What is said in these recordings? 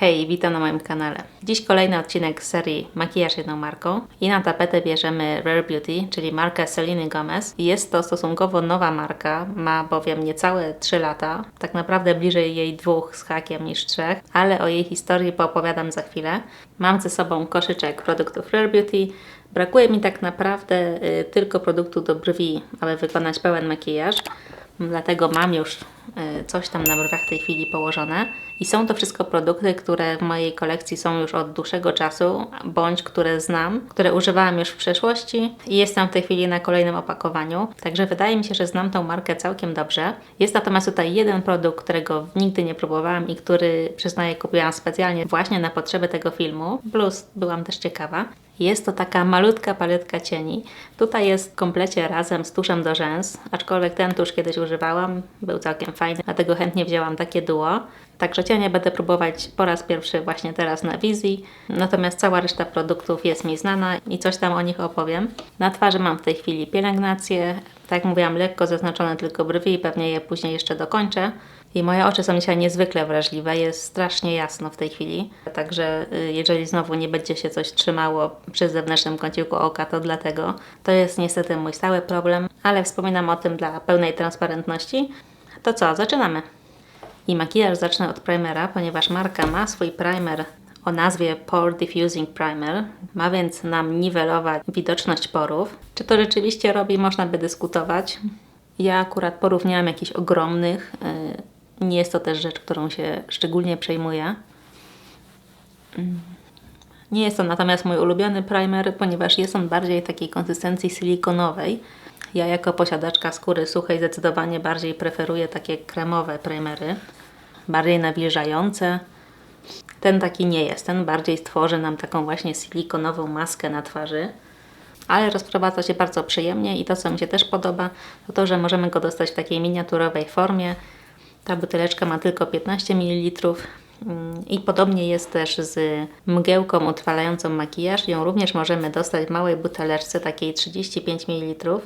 Hej, witam na moim kanale. Dziś kolejny odcinek serii Makijaż jedną marką i na tapetę bierzemy Rare Beauty, czyli markę Seliny Gomez. Jest to stosunkowo nowa marka, ma bowiem niecałe 3 lata, tak naprawdę bliżej jej dwóch z hakiem niż trzech, ale o jej historii poopowiadam za chwilę. Mam ze sobą koszyczek produktów Rare Beauty, Brakuje mi tak naprawdę y, tylko produktu do brwi, aby wykonać pełen makijaż. Dlatego mam już y, coś tam na brwiach w tej chwili położone. I są to wszystko produkty, które w mojej kolekcji są już od dłuższego czasu, bądź które znam, które używałam już w przeszłości i jestem w tej chwili na kolejnym opakowaniu. Także wydaje mi się, że znam tą markę całkiem dobrze. Jest natomiast tutaj jeden produkt, którego nigdy nie próbowałam i który przyznaję kupiłam specjalnie właśnie na potrzeby tego filmu. Plus byłam też ciekawa. Jest to taka malutka paletka cieni. Tutaj jest w komplecie razem z tuszem do rzęs, aczkolwiek ten tusz kiedyś używałam, był całkiem fajny, dlatego chętnie wzięłam takie duo. Także cienie będę próbować po raz pierwszy właśnie teraz na wizji, natomiast cała reszta produktów jest mi znana i coś tam o nich opowiem. Na twarzy mam w tej chwili pielęgnację, tak jak mówiłam, lekko zaznaczone tylko brwi, pewnie je później jeszcze dokończę. I moje oczy są dzisiaj niezwykle wrażliwe, jest strasznie jasno w tej chwili. Także y, jeżeli znowu nie będzie się coś trzymało przy zewnętrznym kąciku oka, to dlatego. To jest niestety mój stały problem, ale wspominam o tym dla pełnej transparentności. To co, zaczynamy. I makijaż zacznę od primera, ponieważ marka ma swój primer o nazwie Pore Diffusing Primer. Ma więc nam niwelować widoczność porów. Czy to rzeczywiście robi, można by dyskutować. Ja akurat porów nie mam jakichś ogromnych. Y, nie jest to też rzecz, którą się szczególnie przejmuję. Mm. Nie jest to natomiast mój ulubiony primer, ponieważ jest on bardziej takiej konsystencji silikonowej. Ja jako posiadaczka skóry suchej zdecydowanie bardziej preferuję takie kremowe primery, bardziej nawilżające. Ten taki nie jest, ten bardziej stworzy nam taką właśnie silikonową maskę na twarzy. Ale rozprowadza się bardzo przyjemnie i to, co mi się też podoba, to to, że możemy go dostać w takiej miniaturowej formie. Ta buteleczka ma tylko 15 ml, i podobnie jest też z mgiełką utrwalającą makijaż. Ją również możemy dostać w małej buteleczce, takiej 35 ml.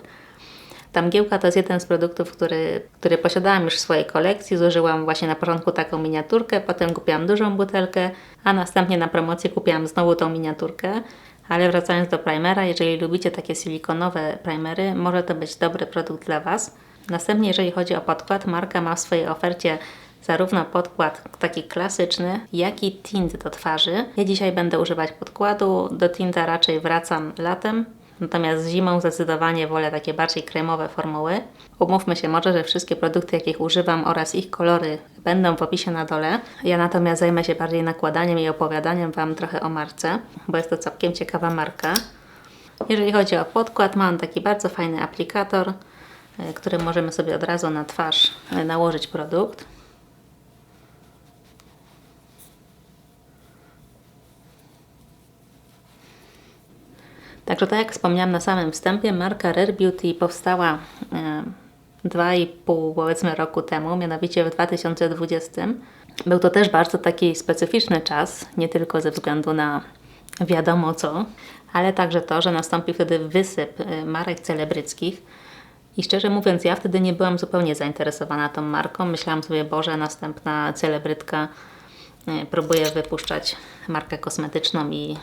Ta mgiełka to jest jeden z produktów, który, który posiadałam już w swojej kolekcji. Zużyłam właśnie na początku taką miniaturkę, potem kupiłam dużą butelkę, a następnie na promocji kupiłam znowu tą miniaturkę. Ale wracając do primera, jeżeli lubicie takie silikonowe primery, może to być dobry produkt dla Was. Następnie, jeżeli chodzi o podkład, marka ma w swojej ofercie zarówno podkład taki klasyczny, jak i tint do twarzy. Ja dzisiaj będę używać podkładu, do tinta raczej wracam latem, Natomiast zimą zdecydowanie wolę takie bardziej kremowe formuły. Umówmy się może, że wszystkie produkty, jakich używam oraz ich kolory będą w opisie na dole. Ja natomiast zajmę się bardziej nakładaniem i opowiadaniem Wam trochę o marce, bo jest to całkiem ciekawa marka. Jeżeli chodzi o podkład, mam taki bardzo fajny aplikator, e, który możemy sobie od razu na twarz e, nałożyć produkt. Także tak jak wspomniałam na samym wstępie, marka Rare Beauty powstała e, 2,5 powiedzmy roku temu, mianowicie w 2020. Był to też bardzo taki specyficzny czas, nie tylko ze względu na wiadomo co, ale także to, że nastąpił wtedy wysyp e, marek celebryckich. I szczerze mówiąc, ja wtedy nie byłam zupełnie zainteresowana tą marką. Myślałam sobie, Boże, następna celebrytka e, próbuje wypuszczać markę kosmetyczną i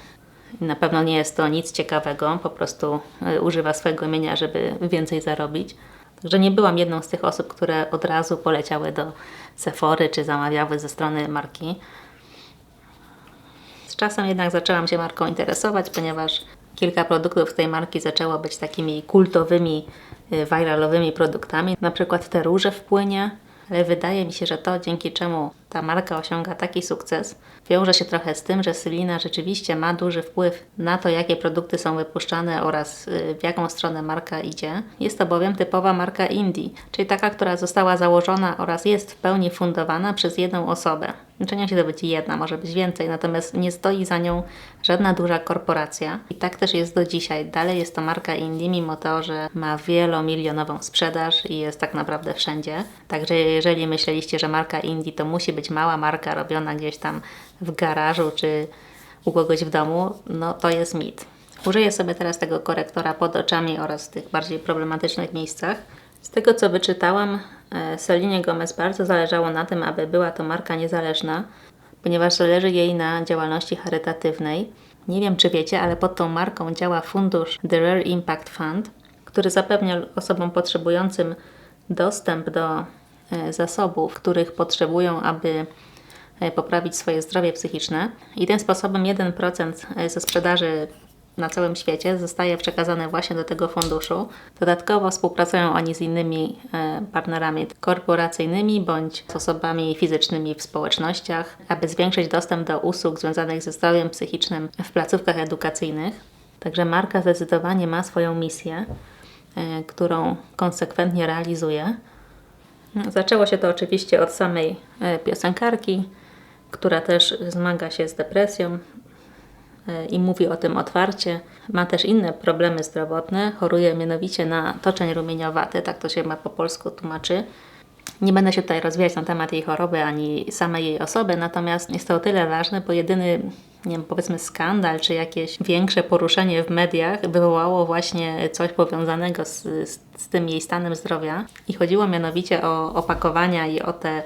na pewno nie jest to nic ciekawego, po prostu e, używa swojego imienia, żeby więcej zarobić. Także nie byłam jedną z tych osób, które od razu poleciały do Sephory czy zamawiały ze strony marki. Z czasem jednak zaczęłam się marką interesować, ponieważ kilka produktów tej marki zaczęło być takimi kultowymi, viralowymi produktami. Na przykład te róże w płynie, ale wydaje mi się, że to dzięki czemu ta marka osiąga taki sukces, wiąże się trochę z tym, że Selina rzeczywiście ma duży wpływ na to, jakie produkty są wypuszczane oraz y, w jaką stronę marka idzie. Jest to bowiem typowa marka indie, czyli taka, która została założona oraz jest w pełni fundowana przez jedną osobę. Nie musi to być jedna, może być więcej, natomiast nie stoi za nią żadna duża korporacja. I tak też jest do dzisiaj. Dalej jest to marka indie, mimo to, że ma wielomilionową sprzedaż i jest tak naprawdę wszędzie. Także jeżeli myśleliście, że marka indie to musi być być mała marka robiona gdzieś tam w garażu czy u kogoś w domu, no to jest mit. Użyję sobie teraz tego korektora pod oczami oraz w tych bardziej problematycznych miejscach. Z tego co wyczytałam, e, Selinie Gomez bardzo zależało na tym, aby była to marka niezależna, ponieważ zależy jej na działalności charytatywnej. Nie wiem, czy wiecie, ale pod tą marką działa fundusz The Rare Impact Fund, który zapewnia osobom potrzebującym dostęp do e, zasobów, których potrzebują, aby e, poprawić swoje zdrowie psychiczne. I tym sposobem 1% e, ze sprzedaży na całym świecie zostaje przekazane właśnie do tego funduszu. Dodatkowo współpracują oni z innymi partnerami korporacyjnymi bądź z osobami fizycznymi w społecznościach, aby zwiększyć dostęp do usług związanych ze zdrowiem psychicznym w placówkach edukacyjnych. Także marka zdecydowanie ma swoją misję. E, którą konsekwentnie realizuje. Zaczęło się to oczywiście od samej e, piosenkarki, która też zmaga się z depresją e, i mówi o tym otwarcie. Ma też inne problemy zdrowotne, choruje mianowicie na toczeń rumieniowaty, tak to się ma po polsku tłumaczy. Nie będę się tutaj rozwijać na temat jej choroby ani samej jej osoby, natomiast jest to o tyle ważne, bo jedyny nie wiem, powiedzmy skandal, czy jakieś większe poruszenie w mediach wywołało właśnie coś powiązanego z, z, z tym jej stanem zdrowia. I chodziło mianowicie o opakowania i o te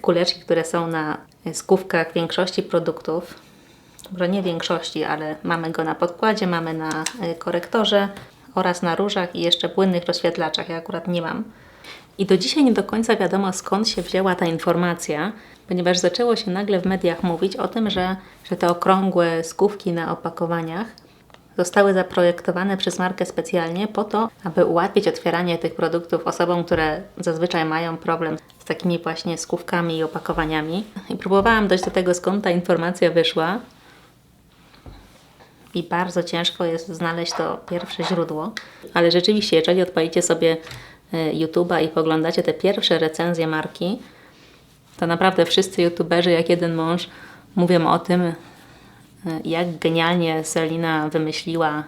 kuleczki, które są na skówkach większości produktów. Może nie większości, ale mamy go na podkładzie, mamy na e, korektorze oraz na różach i jeszcze płynnych rozświetlaczach. Ja akurat nie mam. I do dzisiaj nie do końca wiadomo skąd się wzięła ta informacja, ponieważ zaczęło się nagle w mediach mówić o tym, że, że te okrągłe skówki na opakowaniach zostały zaprojektowane przez markę specjalnie po to, aby ułatwić otwieranie tych produktów osobom, które zazwyczaj mają problem z takimi właśnie skówkami i opakowaniami. I próbowałam dojść do tego, skąd ta informacja wyszła. I bardzo ciężko jest znaleźć to pierwsze źródło, ale rzeczywiście, jeżeli odpalicie sobie e, YouTube'a i poglądacie te pierwsze recenzje marki, to naprawdę wszyscy youtuberzy, jak jeden mąż, mówią o tym, e, jak genialnie Selina wymyśliła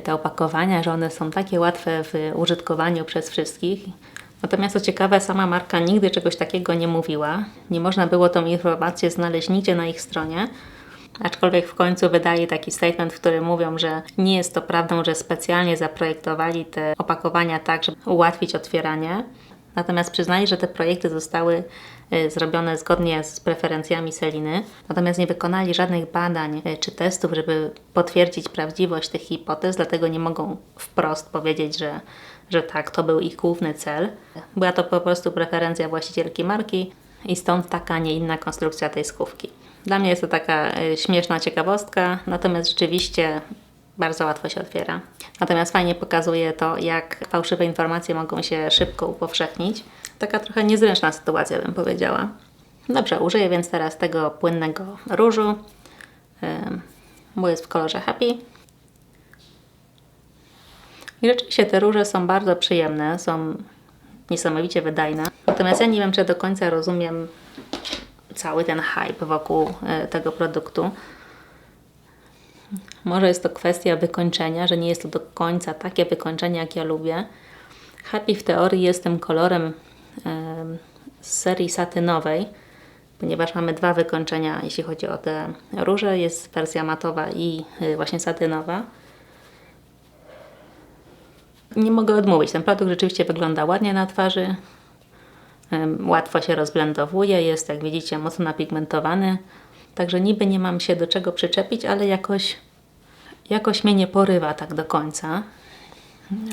te opakowania, że one są takie łatwe w użytkowaniu przez wszystkich. Natomiast co ciekawe, sama marka nigdy czegoś takiego nie mówiła. Nie można było tą informację znaleźć nigdzie na ich stronie. Aczkolwiek w końcu wydali taki statement, w którym mówią, że nie jest to prawdą, że specjalnie zaprojektowali te opakowania tak, żeby ułatwić otwieranie. Natomiast przyznali, że te projekty zostały y, zrobione zgodnie z preferencjami Seliny, natomiast nie wykonali żadnych badań y, czy testów, żeby potwierdzić prawdziwość tych hipotez, dlatego nie mogą wprost powiedzieć, że, że tak, to był ich główny cel. Była to po prostu preferencja właścicielki marki i stąd taka, nie inna konstrukcja tej skówki. Dla mnie jest to taka y, śmieszna ciekawostka, natomiast rzeczywiście bardzo łatwo się otwiera. Natomiast fajnie pokazuje to, jak fałszywe informacje mogą się szybko upowszechnić. Taka trochę niezręczna sytuacja, bym powiedziała. Dobrze, użyję więc teraz tego płynnego różu, bo jest w kolorze Happy. I rzeczywiście te róże są bardzo przyjemne, są niesamowicie wydajne. Natomiast ja nie wiem, czy do końca rozumiem cały ten hype wokół e, tego produktu. Może jest to kwestia wykończenia, że nie jest to do końca takie wykończenie, jak ja lubię. Happy w teorii jest tym kolorem z serii satynowej, ponieważ mamy dwa wykończenia, jeśli chodzi o te róże. Jest wersja matowa i y, właśnie satynowa. Nie mogę odmówić. Ten produkt rzeczywiście wygląda ładnie na twarzy. Łatwo się rozblendowuje, jest jak widzicie mocno napigmentowany. Także niby nie mam się do czego przyczepić, ale jakoś, jakoś mnie nie porywa tak do końca.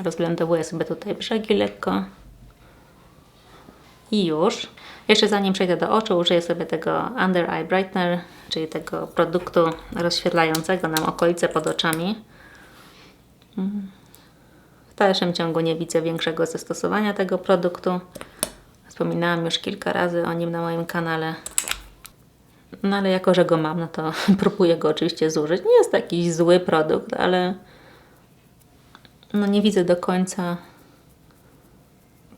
Rozglądowuję sobie tutaj brzegi lekko. I już. Jeszcze zanim przejdę do oczu, użyję sobie tego Under Eye Brightener, czyli tego produktu rozświetlającego nam okolice pod oczami. W dalszym ciągu nie widzę większego zastosowania tego produktu. Wspominałam już kilka razy o nim na moim kanale. No ale jako, że go mam, no to próbuję go oczywiście zużyć. Nie jest to jakiś zły produkt, ale no nie widzę do końca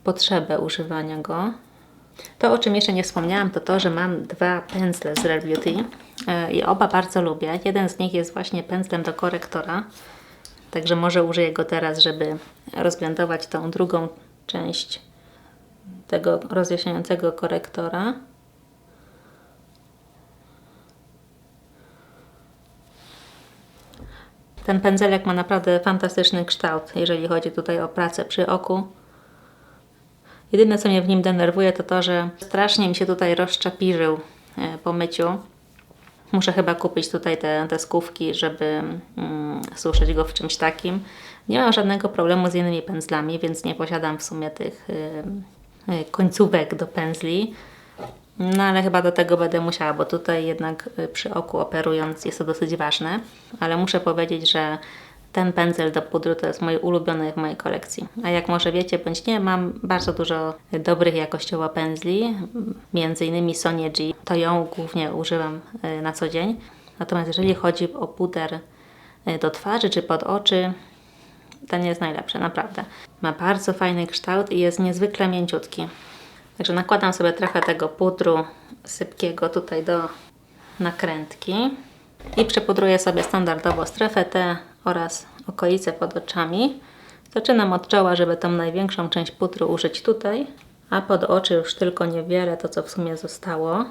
potrzeby używania go. To, o czym jeszcze nie wspomniałam, to to, że mam dwa pędzle z Rare Beauty e, i oba bardzo lubię. Jeden z nich jest właśnie pędzlem do korektora, także może użyję go teraz, żeby rozblendować tą drugą część tego rozjaśniającego korektora. Ten pędzelek ma naprawdę fantastyczny kształt, jeżeli chodzi tutaj o pracę przy oku. Jedyne, co mnie w nim denerwuje, to to, że strasznie mi się tutaj rozczapirzył e, po myciu. Muszę chyba kupić tutaj te, te skówki, żeby mm, suszyć go w czymś takim. Nie mam żadnego problemu z innymi pędzlami, więc nie posiadam w sumie tych końcówek do pędzli. No ale chyba do tego będę musiała, bo tutaj jednak y, przy oku operując jest to dosyć ważne. Ale muszę powiedzieć, że ten pędzel do pudru to jest mój ulubiony w mojej kolekcji. A jak może wiecie bądź nie, mam bardzo dużo dobrych jakościowo pędzli, między innymi Sonia G. To ją głównie używam y, na co dzień. Natomiast jeżeli chodzi o puder do twarzy czy pod oczy, ten jest najlepszy, naprawdę. Ma bardzo fajny kształt i jest niezwykle mięciutki. Także nakładam sobie trochę tego pudru sypkiego tutaj do nakrętki i przepudruję sobie standardowo strefę T oraz okolice pod oczami. Zaczynam od czoła, żeby tą największą część pudru użyć tutaj, a pod oczy już tylko niewiele, to co w sumie zostało.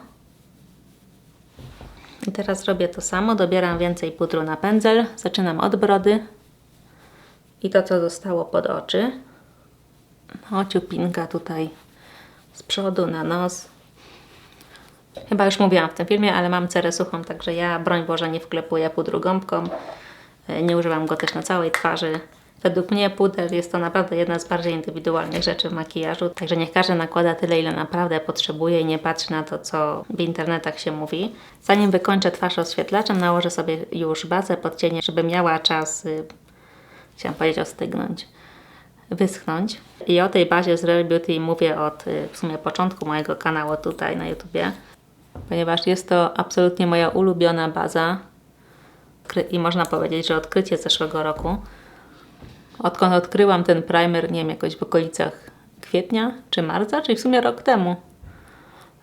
I teraz robię to samo, dobieram więcej pudru na pędzel, zaczynam od brody i to co zostało pod oczy. Ociupinka tutaj z przodu na nos. Chyba już mówiłam w tym filmie, ale mam cerę suchą, także ja, broń Boże, nie wklepuję pudru gąbką. E, Nie używam go też na całej twarzy. Według mnie puder jest to naprawdę jedna z bardziej indywidualnych rzeczy w makijażu, także niech każdy nakłada tyle, ile naprawdę potrzebuje i nie patrzy na to, co w internetach się mówi. Zanim wykończę twarz rozświetlaczem, nałożę sobie już bazę pod cienie, żeby miała czas, y, chciałam powiedzieć ostygnąć, wyschnąć. I o tej bazie z Rare Beauty mówię od y, w sumie początku mojego kanału tutaj na YouTubie, ponieważ jest to absolutnie moja ulubiona baza i można powiedzieć, że odkrycie zeszłego roku. Odkąd odkryłam ten primer, nie wiem, jakoś w okolicach kwietnia czy marca, czyli w sumie rok temu.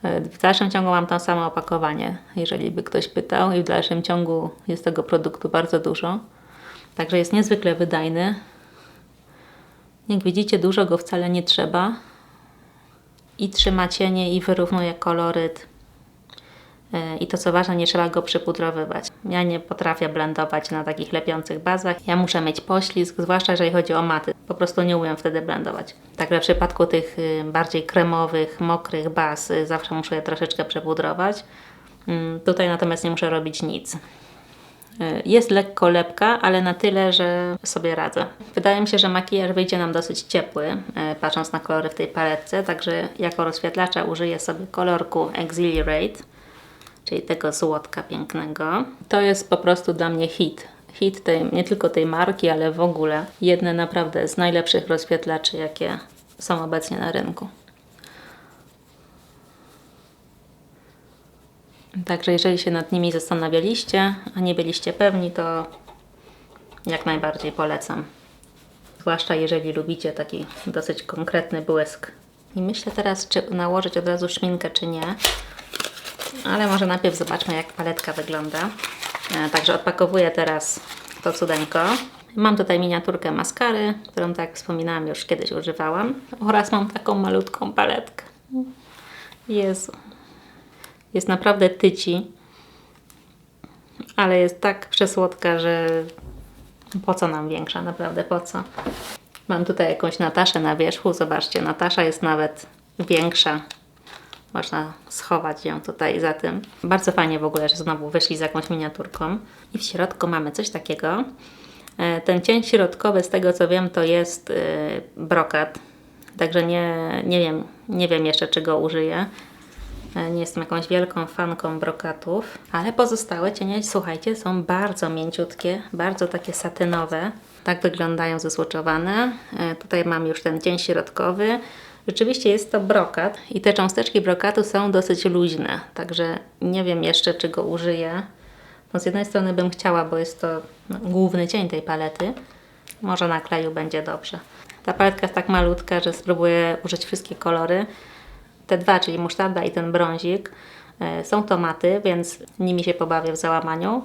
E, W dalszym ciągu mam to samo opakowanie, jeżeli by ktoś pytał, i w dalszym ciągu jest tego produktu bardzo dużo. Także jest niezwykle wydajny. Jak widzicie, dużo go wcale nie trzeba. I trzyma cienie, i wyrównuje koloryt. E, I to co ważne, nie trzeba go przypudrowywać. Ja nie potrafię blendować na takich lepiących bazach. Ja muszę mieć poślizg, zwłaszcza jeżeli chodzi o maty. Po prostu nie umiem wtedy blendować. Także w przypadku tych y, bardziej kremowych, mokrych baz y, zawsze muszę je troszeczkę przepudrować. Mm, Tutaj natomiast nie muszę robić nic. Y, Jest lekko lepka, ale na tyle, że sobie radzę. Wydaje mi się, że makijaż wyjdzie nam dosyć ciepły, y, patrząc na kolory w tej paletce, także jako rozświetlacza użyję sobie kolorku Exhilarate czyli tego złotka pięknego. To jest po prostu dla mnie hit. Hit tej, nie tylko tej marki, ale w ogóle jedne naprawdę z najlepszych rozświetlaczy, jakie są obecnie na rynku. Także jeżeli się nad nimi zastanawialiście, a nie byliście pewni, to jak najbardziej polecam. Zwłaszcza jeżeli lubicie taki dosyć konkretny błysk. I myślę teraz, czy nałożyć od razu szminkę, czy nie. Ale może najpierw zobaczmy, jak paletka wygląda. E, Także odpakowuję teraz to cudeńko. Mam tutaj miniaturkę maskary, którą tak jak wspominałam już kiedyś używałam. Oraz mam taką malutką paletkę. Jezu. Jest naprawdę tyci. Ale jest tak przesłodka, że po co nam większa? Naprawdę po co? Mam tutaj jakąś Nataszę na wierzchu. Zobaczcie, Natasza jest nawet większa można schować ją tutaj za tym. Bardzo fajnie w ogóle, że znowu wyszli z jakąś miniaturką. I w środku mamy coś takiego. E, Ten cień środkowy, z tego co wiem, to jest e, brokat. Także nie, nie, wiem, nie wiem jeszcze, czy go użyję. E, Nie jestem jakąś wielką fanką brokatów, ale pozostałe cienie, słuchajcie, są bardzo mięciutkie, bardzo takie satynowe. Tak wyglądają zesłoczowane. E, Tutaj mam już ten cień środkowy. Rzeczywiście jest to brokat i te cząsteczki brokatu są dosyć luźne, także nie wiem jeszcze, czy go użyję. No z jednej strony bym chciała, bo jest to no, główny cień tej palety. Może na kleju będzie dobrze. Ta paletka jest tak malutka, że spróbuję użyć wszystkie kolory. Te dwa, czyli musztarda i ten brązik, e, są tomaty, więc nimi się pobawię w załamaniu.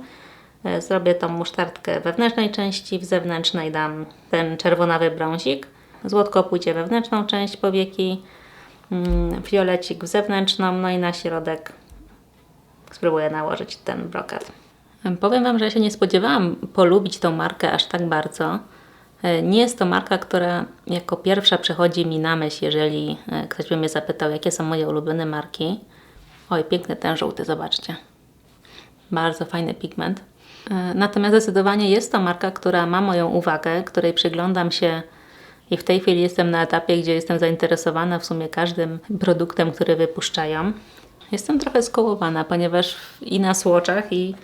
E, Zrobię tą musztardkę wewnętrznej części, w zewnętrznej dam ten czerwonawy brązik. Złotko pójdzie we wewnętrzną część powieki, mm, fiolecik w zewnętrzną, no i na środek spróbuję nałożyć ten brokat. Powiem Wam, że ja się nie spodziewałam polubić tą markę aż tak bardzo. E, Nie jest to marka, która jako pierwsza przychodzi mi na myśl, jeżeli e, ktoś by mnie zapytał, jakie są moje ulubione marki. Oj, piękny ten żółty, zobaczcie. Bardzo fajny pigment. E, Natomiast zdecydowanie jest to marka, która ma moją uwagę, której przyglądam się i w tej chwili jestem na etapie, gdzie jestem zainteresowana w sumie każdym produktem, który wypuszczają. Jestem trochę skołowana, ponieważ i na słoczach, i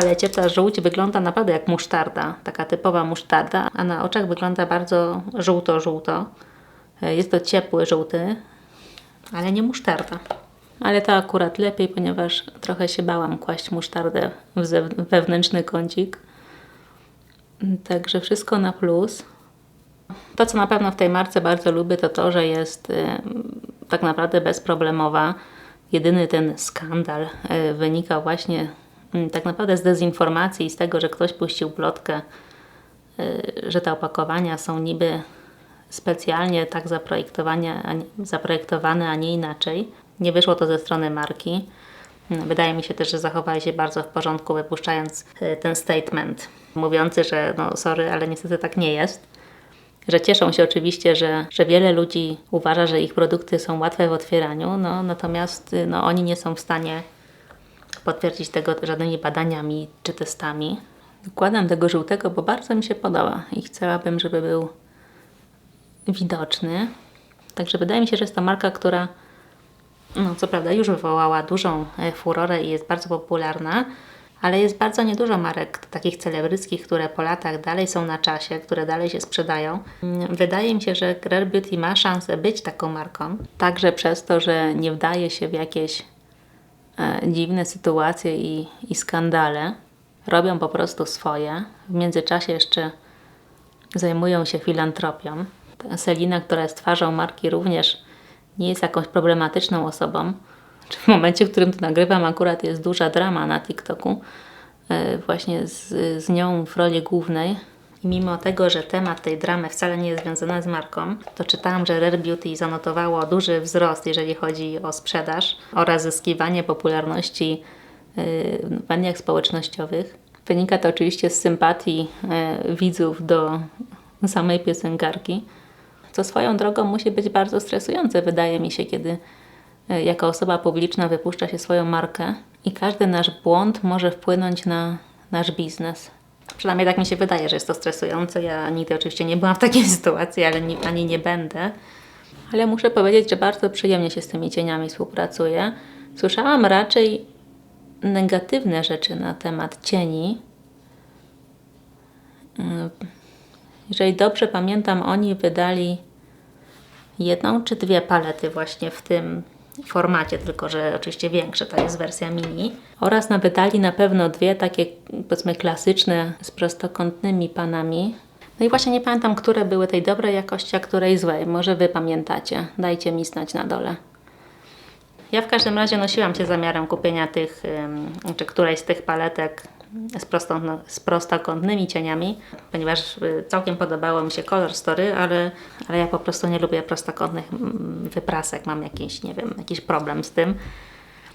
palecie ta żółć wygląda naprawdę jak musztarda, taka typowa musztarda, a na oczach wygląda bardzo żółto-żółto. E, Jest to ciepły żółty, ale nie musztarda. Ale to akurat lepiej, ponieważ trochę się bałam kłaść musztardę w wewnętrzny kącik. Także wszystko na plus. To, co na pewno w tej marce bardzo lubię, to to, że jest y, tak naprawdę bezproblemowa. Jedyny ten skandal y, wynika właśnie tak naprawdę z dezinformacji i z tego, że ktoś puścił plotkę, y, że te opakowania są niby specjalnie tak zaprojektowane, a nie inaczej. Nie wyszło to ze strony marki. Mm, Wydaje mi się też, że zachowali się bardzo w porządku, wypuszczając y, ten statement mówiący, że no sorry, ale niestety tak nie jest że cieszą się oczywiście, że, że wiele ludzi uważa, że ich produkty są łatwe w otwieraniu, no, natomiast y, no, oni nie są w stanie potwierdzić tego żadnymi badaniami czy testami. Wkładam tego żółtego, bo bardzo mi się podoba i chciałabym, żeby był widoczny. Także wydaje mi się, że jest to marka, która no, co prawda już wywołała dużą e, furorę i jest bardzo popularna, ale jest bardzo niedużo marek takich celebryckich, które po latach dalej są na czasie, które dalej się sprzedają. Mm, Wydaje mi się, że Rare Beauty ma szansę być taką marką, także przez to, że nie wdaje się w jakieś dziwne sytuacje i, i skandale. Robią po prostu swoje. W międzyczasie jeszcze zajmują się filantropią. Selina, która jest twarzą marki, również nie jest jakąś problematyczną osobą. W momencie, w którym to nagrywam, akurat jest duża drama na TikToku, e, właśnie z, z nią w roli głównej. Mimo tego, że temat tej dramy wcale nie jest związany z marką, to czytałam, że Rare Beauty zanotowało duży wzrost, jeżeli chodzi o sprzedaż oraz zyskiwanie popularności e, w mediach społecznościowych. Wynika to oczywiście z sympatii e, widzów do samej piosenkarki, co swoją drogą musi być bardzo stresujące, wydaje mi się, kiedy e, jako osoba publiczna wypuszcza się swoją markę i każdy nasz błąd może wpłynąć na nasz biznes. Przynajmniej tak mi się wydaje, że jest to stresujące. Ja nigdy oczywiście nie byłam w takiej sytuacji, ale ani nie będę. Ale muszę powiedzieć, że bardzo przyjemnie się z tymi cieniami współpracuję. Słyszałam raczej negatywne rzeczy na temat cieni. Mm, Jeżeli dobrze pamiętam, oni wydali jedną czy dwie palety właśnie w tym formacie, tylko że oczywiście większe, to jest wersja mini. Oraz na wydali na pewno dwie takie powiedzmy klasyczne z prostokątnymi panami. No i właśnie nie pamiętam, które były tej dobrej jakości, a której złej. Może Wy pamiętacie. Dajcie mi znać na dole. Ja w każdym razie nosiłam się zamiarem kupienia tych, czy którejś z tych paletek z, prostą, no, z prostokątnymi cieniami, ponieważ y, całkiem podobało mi się Color Story, ale, ale ja po prostu nie lubię prostokątnych mm, wyprasek, mam jakiś, nie wiem, jakiś problem z tym.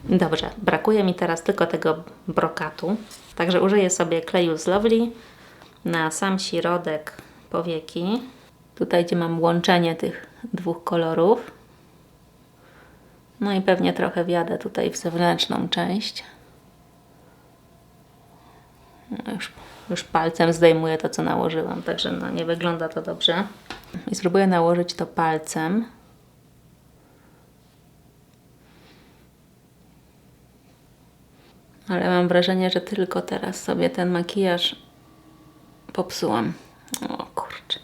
Dobrze, brakuje mi teraz tylko tego brokatu, także użyję sobie kleju z Lovely na sam środek powieki. Tutaj, gdzie mam łączenie tych dwóch kolorów. No i pewnie trochę wjadę tutaj w zewnętrzną część. No już, już palcem zdejmuję to, co nałożyłam, także no, nie wygląda to dobrze. I spróbuję nałożyć to palcem. Ale mam wrażenie, że tylko teraz sobie ten makijaż popsułam. O kurczę.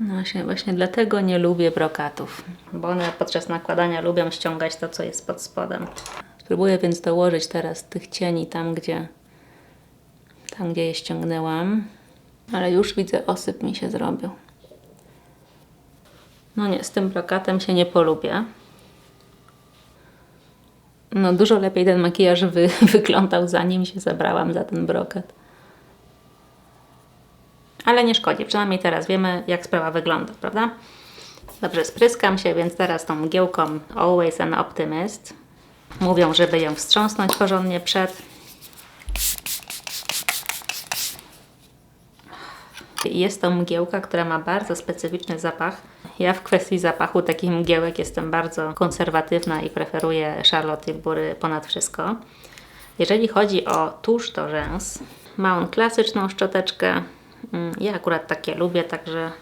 No właśnie, właśnie dlatego nie lubię brokatów, bo one podczas nakładania lubią ściągać to, co jest pod spodem. Spróbuję więc dołożyć teraz tych cieni tam, gdzie tam, gdzie je ściągnęłam, ale już widzę, osyp mi się zrobił. No nie, z tym brokatem się nie polubię. No dużo lepiej ten makijaż wy, wyglądał zanim się zabrałam za ten brokat. Ale nie szkodzi, przynajmniej teraz wiemy, jak sprawa wygląda, prawda? Dobrze, spryskam się, więc teraz tą mgiełką Always an Optimist. Mówią, żeby ją wstrząsnąć porządnie przed. Jest to mgiełka, która ma bardzo specyficzny zapach. Ja w kwestii zapachu takich mgiełek jestem bardzo konserwatywna i preferuję Charlotte Tilbury ponad wszystko. Jeżeli chodzi o tusz do rzęs, ma on klasyczną szczoteczkę. Mm, Ja akurat takie lubię, także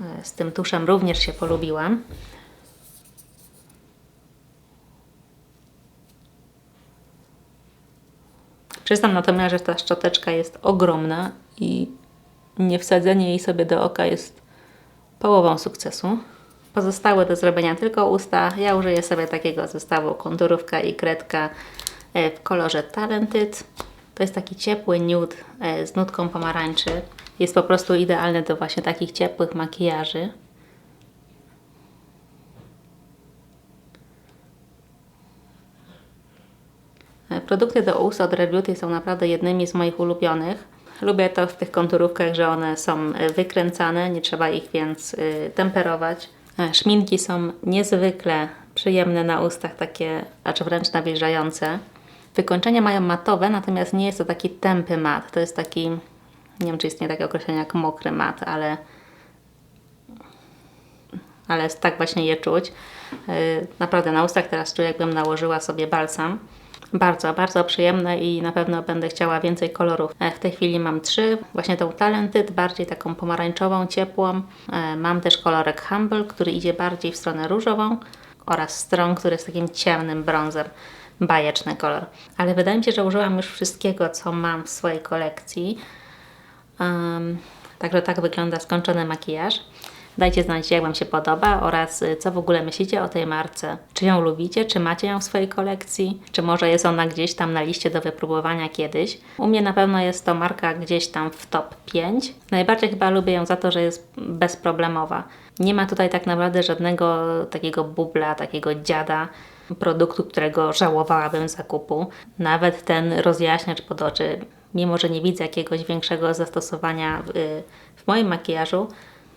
e, z tym tuszem również się polubiłam. Przyznam natomiast, że ta szczoteczka jest ogromna i nie wsadzenie jej sobie do oka jest połową sukcesu. Pozostałe do zrobienia tylko usta. Ja użyję sobie takiego zestawu konturówka i kredka e, w kolorze Talented. To jest taki ciepły nude e, z nutką pomarańczy. Jest po prostu idealny do właśnie takich ciepłych makijaży. E, Produkty do ust od Rare Beauty są naprawdę jednymi z moich ulubionych. Lubię to w tych konturówkach, że one są e, wykręcane, nie trzeba ich więc y, temperować. E, Szminki są niezwykle przyjemne na ustach, takie, acz wręcz nawilżające. Wykończenia mają matowe, natomiast nie jest to taki tępy mat. To jest taki, nie wiem czy istnieje takie określenie jak mokry mat, ale ale tak właśnie je czuć. Naprawdę na ustach teraz czuję, jakbym nałożyła sobie balsam. Bardzo, bardzo przyjemne i na pewno będę chciała więcej kolorów. E, W tej chwili mam trzy, właśnie tą Talented, bardziej taką pomarańczową, ciepłą. E, Mam też kolorek Humble, który idzie bardziej w stronę różową oraz Strong, który jest takim ciemnym brązem. Bajeczny kolor. Ale wydaje mi się, że użyłam już wszystkiego, co mam w swojej kolekcji. Um, także tak wygląda skończony makijaż. Dajcie znać, jak Wam się podoba oraz y, co w ogóle myślicie o tej marce. Czy ją lubicie, czy macie ją w swojej kolekcji, czy może jest ona gdzieś tam na liście do wypróbowania kiedyś. U mnie na pewno jest to marka gdzieś tam w top 5. Najbardziej chyba lubię ją za to, że jest bezproblemowa. Nie ma tutaj tak naprawdę żadnego takiego bubla, takiego dziada, produktu, którego żałowałabym zakupu. Nawet ten rozjaśniacz pod oczy, mimo że nie widzę jakiegoś większego zastosowania w, w moim makijażu,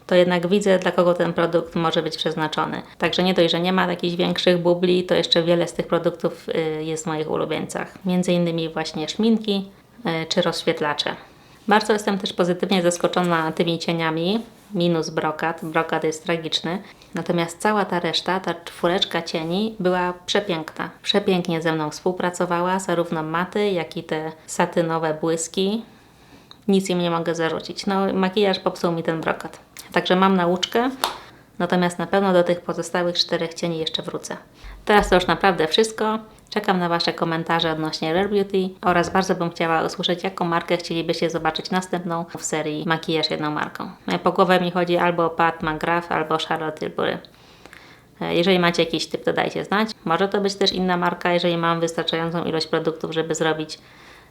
to jednak widzę, dla kogo ten produkt może być przeznaczony. Także nie dość, że nie ma jakichś większych bubli, to jeszcze wiele z tych produktów y, jest w moich ulubieńcach. Między innymi właśnie szminki y, czy rozświetlacze. Bardzo jestem też pozytywnie zaskoczona tymi cieniami, minus brokat. Brokat jest tragiczny. Natomiast cała ta reszta, ta czwóreczka cieni była przepiękna. Przepięknie ze mną współpracowała, zarówno maty, jak i te satynowe błyski. Nic im nie mogę zarzucić. No, makijaż popsuł mi ten brokat. Także mam nauczkę, natomiast na pewno do tych pozostałych czterech cieni jeszcze wrócę. Teraz to już naprawdę wszystko. Czekam na Wasze komentarze odnośnie Rare Beauty oraz bardzo bym chciała usłyszeć, jaką markę chcielibyście zobaczyć następną w serii Makijaż jedną marką. Po głowę mi chodzi albo Pat McGrath, albo Charlotte Tilbury. Jeżeli macie jakiś typ, to dajcie znać. Może to być też inna marka, jeżeli mam wystarczającą ilość produktów, żeby zrobić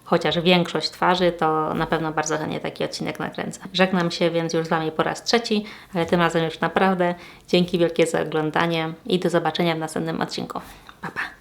chociaż większość twarzy, to na pewno bardzo chętnie taki odcinek nakręcę. Żegnam się więc już z Wami po raz trzeci, ale tym razem już naprawdę. Dzięki wielkie za oglądanie i do zobaczenia w następnym odcinku. Pa, pa.